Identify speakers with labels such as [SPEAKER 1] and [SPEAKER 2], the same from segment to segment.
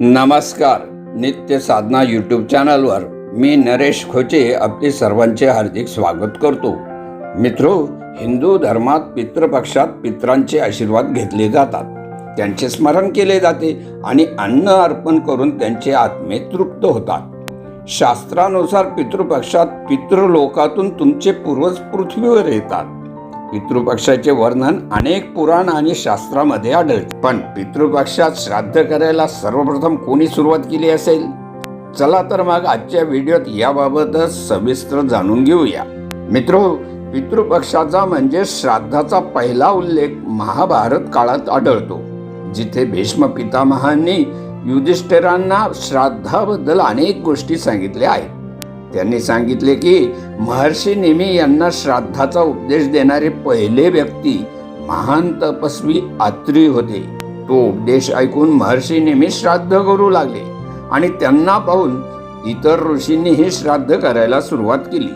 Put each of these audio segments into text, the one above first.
[SPEAKER 1] नमस्कार नित्य साधना यूट्यूब चॅनलवर मी नरेश खोचे आपले सर्वांचे हार्दिक स्वागत करतो. मित्रो हिंदू धर्मात पितृपक्षात पित्रांचे आशीर्वाद घेतले जातात. त्यांचे स्मरण केले जाते आणि अन्न अर्पण करून त्यांचे आत्मे तृप्त होतात. शास्त्रानुसार पितृपक्षात पितृलोकातून तुमचे पूर्वज पृथ्वीवर येतात. पितृपक्षाचे वर्णन अनेक पुराण आणि शास्त्रामध्ये आढळते. पण पितृपक्षात श्राद्ध करायला सर्वप्रथम कोणी सुरुवात केली असेल? चला तर मग आजच्या व्हिडिओत याबाबतच सविस्तर जाणून घेऊया. मित्र पितृपक्षाचा म्हणजे श्राद्धाचा पहिला उल्लेख महाभारत काळात आढळतो जिथे भीष्म पितामहांनी युधिष्ठिरांना श्राद्धाबद्दल अनेक गोष्टी सांगितल्या आहेत. त्यांनी सांगितले की महर्षी नेमी यांना श्राद्धाचा उपदेश देणारे पहिले व्यक्ती महान तपस्वी आत्री होते. तो उपदेश ऐकून महर्षी नेहमी श्राद्ध करू लागले आणि त्यांना पाहून इतर ऋषींनीही श्राद्ध करायला सुरुवात केली.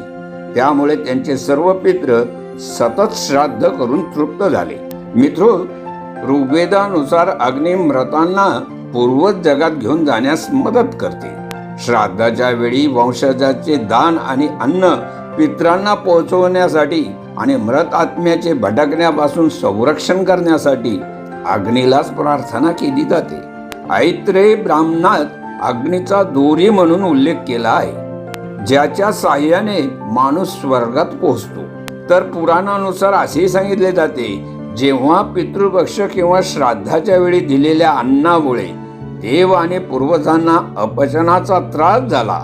[SPEAKER 1] त्यामुळे त्यांचे सर्व पित्र सतत श्राद्ध करून तृप्त झाले. मित्र ऋग्वेदानुसार अग्निम्रतांना पूर्वज जगात घेऊन जाण्यास मदत करते. श्राद्धाच्या वेळी वंशजाचे दान आणि अन्न पित्रांना पोहोचवण्यासाठी आणि मृत आत्म्याचे भटकण्यापासून संरक्षण करण्यासाठी अग्नीलाच प्रार्थना केली जाते. ऐत्रे ब्राह्मणात अग्नीचा दोरी म्हणून उल्लेख केला आहे. ज्याच्या साह्याने माणूस स्वर्गात पोहोचतो. तर पुराणानुसार असेही सांगितले जाते जेव्हा पितृपक्ष किंवा श्राद्धाच्या वेळी दिलेल्या अन्नामुळे देव आणि पूर्वजांना अपचनाचा त्रास झाला.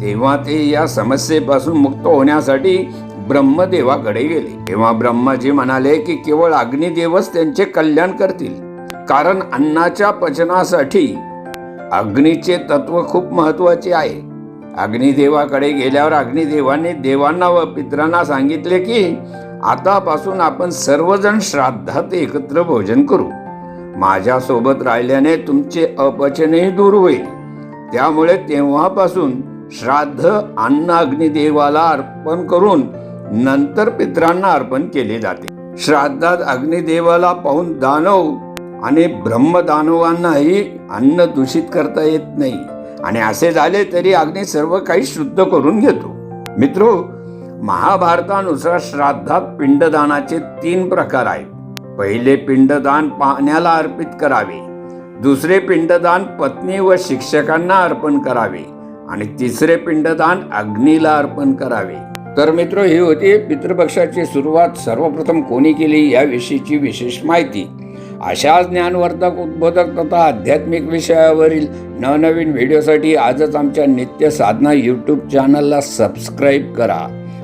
[SPEAKER 1] तेव्हा ते या समस्येपासून मुक्त होण्यासाठी ब्रह्मदेवाकडे गेले. तेव्हा ब्रह्माजी म्हणाले की केवळ अग्निदेवच त्यांचे कल्याण करतील. कारण अन्नाच्या पचनासाठी अग्नीचे तत्व खूप महत्त्वाचे आहे. अग्निदेवाकडे गेल्यावर अग्निदेवाने देवांना व पित्रांना सांगितले की आतापासून आपण सर्वजण श्राद्धात एकत्र भोजन करू. माझ्यासोबत राहिल्याने तुमचे अपचनही दूर होईल. त्यामुळे तेव्हापासून श्राद्ध अन्न अग्निदेवाला अर्पण करून नंतर पित्रांना अर्पण केले जाते. श्राद्धात अग्निदेवाला पाहून दानव आणि ब्रह्मदानवांनाही अन्न दूषित करता येत नाही. आणि असे झाले तरी अग्नी सर्व काही शुद्ध करून घेतो. मित्रो महाभारतानुसार श्राद्धात पिंडदानाचे तीन प्रकार आहेत. पहिले पिंडदान पाण्याला अर्पित करावे. दुसरे पिंडदान पत्नी व शिक्षकांना अर्पण करावे आणि तिसरे पिंडदान अग्नीला अर्पण करावे. तर मित्र ही होती पितृपक्षाची सुरुवात. सर्वप्रथम कोणी केली याविषयीची विशेष माहिती. अशा ज्ञानवर्धक उद्बोधक तथा आध्यात्मिक विषयावरील नवनवीन व्हिडिओसाठी आजच आमच्या नित्य साधना यूट्यूब चॅनलला सबस्क्राईब करा.